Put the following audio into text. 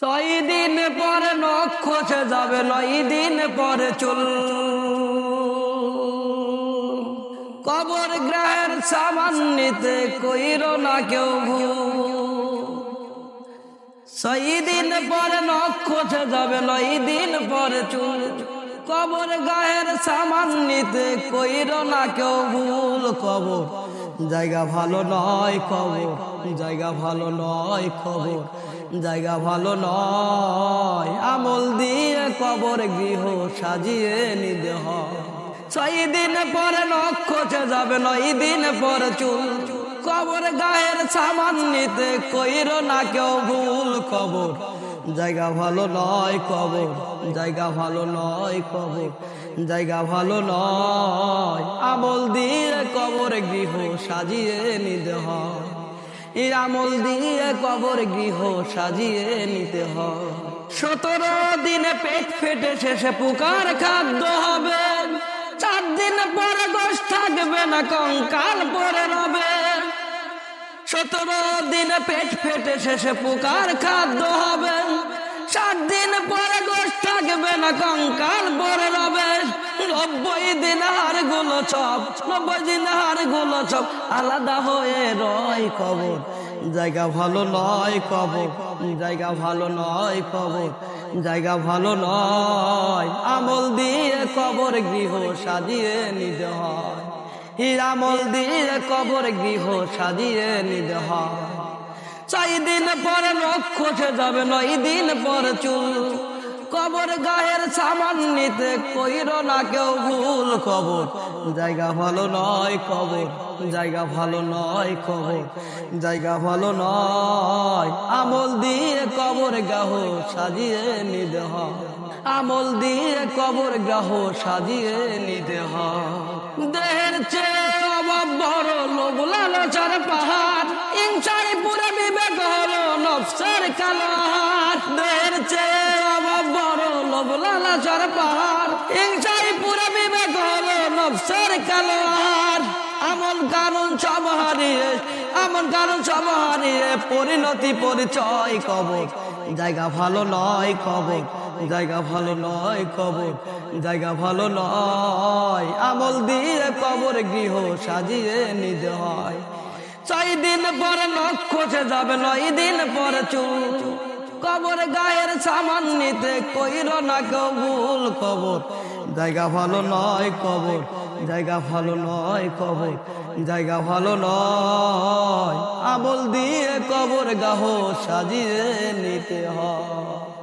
ছয় দিন পরে নখ যাবে, নয় দিন পরে চুল। কবর গ্রহের সামান কইর না কেউ ছয় দিন পরে নখ যাবে, নয় দিন পরে চুল। কবর গায়ের সামান কইর না কেউ ভুল। কবর, জায়গা ভালো নয় খবর জায়গা ভালো নয় খবর জায়গা ভালো নয়। আমল দিয়ে কবর গৃহ সাজিয়ে নিতে হয়। দিন পরে নখ খসে যাবে, নয় দিন পরে চুল। কবর গায়ের সামান নিতে কইর না কেউ ভুল কবর। জায়গা ভালো নয় কবর, জায়গা ভালো নয় কবর, জায়গা ভালো নয়। আমল দিয়ে কবর গৃহ সাজিয়ে নিতে হয়। এই আমল দিয়ে কবর গৃহ সাজিয়ে নিতে হয়। সতেরো দিনে পেট ফেটে শেষে পুকার খাদ্য হবে। চার দিন পরে গোশ থাকবে না, কঙ্কাল পরে রবে। সতেরো দিনে পেট ফেটে শেষে পুকার খাদ্য হবে। সাত দিন পরে গোশ থাকবে না, কঙ্কাল পরে রবে। নব্বই দিন হারগুলো সব নব্বই দিন গুলো সব আলাদা হয়ে রয় কবর। জায়গা ভালো নয় কবর, জায়গা ভালো নয় কবর, জায়গা ভালো নয়। আমল দিয়ে কবর গৃহ সাজিয়ে নিতে হয়। হিরামল দিয়ে কবর গৃহ সাজিয়ে নিতে হয়। চাই দিন পরে খসে যাবে, নয় দিন পরে চুল কবর গায়ের সামান নিতে কইর না কেউ ভুল কবর জায়গা ভালো নয় কবর জায়গা ভালো নয় কবর জায়গা ভালো নয়। আমল দিয়ে কবর গাহ সাজিয়ে নিতে আমল দিয়ে কবর গাহ সাজিয়ে নিতে দেহের চেয়ে অভাব বড় লোক চার পাহাড়। ইনসারি পুরে বিবেক হলো নফসের কালো আমল পরিণতি পরিচয় কবর। জায়গা ভালো নয় কবর, জায়গা ভালো নয় কবর, জায়গা ভালো নয়। আমল দিয়ে কবর গৃহ সাজিয়ে নিতে হয়। ছয় দিন পরে খসে যাবে, নয় দিন পরে চুল কবর গায়ের সামান নিতে কইর না কবুল কবর। জায়গা ভালো নয় কবর, জায়গা ভালো নয় কবর, জায়গা ভালো নয়। আমল দিয়ে কবর গাহ সাজিয়ে নিতে হয়।